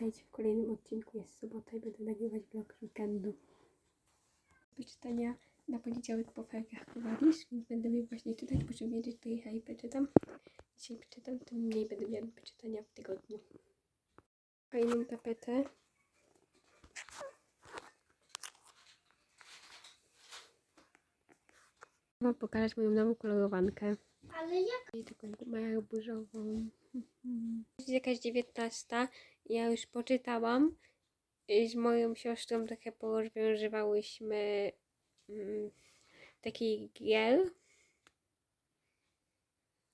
witajcie w kolejnym odcinku. Jest sobota i będę nagrywać vlog weekendu. Do czytania na poniedziałek po felkach powalisz, więc będę miał właśnie czytać, muszę wiedzieć, to ja i przeczytam. Dzisiaj przeczytam, tym mniej będę miała do przeczytania w tygodniu. Fajną tapetę. Wam pokazać moją nową kolorowankę. Ale jak? I taką gumę burzową. Jest jakaś dziewiętnasta. Ja już poczytałam. Z moją siostrą trochę porozwiązywałyśmy mm, taki giel.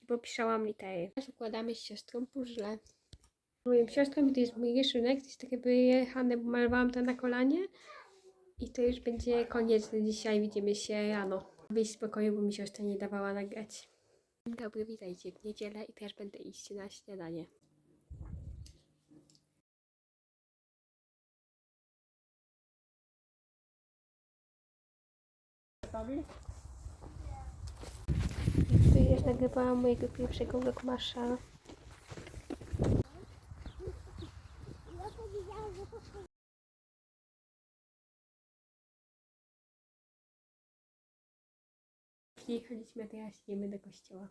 Bo pisałam litery. Teraz układamy z siostrą puzzle. Moją siostrą to jest mój rysunek. To jest takie wyjechane, bo malowałam to na kolanie. I to już będzie koniec na dzisiaj. Widzimy się rano. Wyjść z pokoju, bo mi siostra nie dawała nagrać. Dzień dobry, witajcie w niedzielę i też będę iść na śniadanie. Ja tutaj już nagrywałam mojego pierwszego vlogmasza. Przyjechaliśmy, teraz idziemy do kościoła.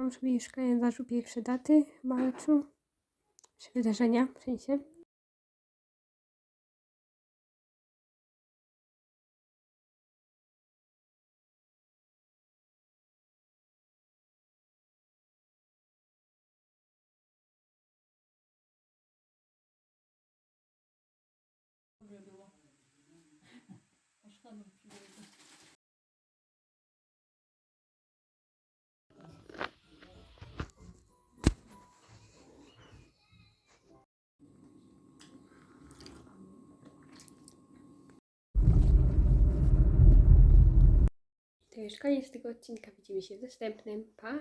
Mam sobie w kalendarzu pierwsze daty w marcu. Czy wydarzenia w sensie. To już koniec tego odcinka. Widzimy się w następnym. Pa!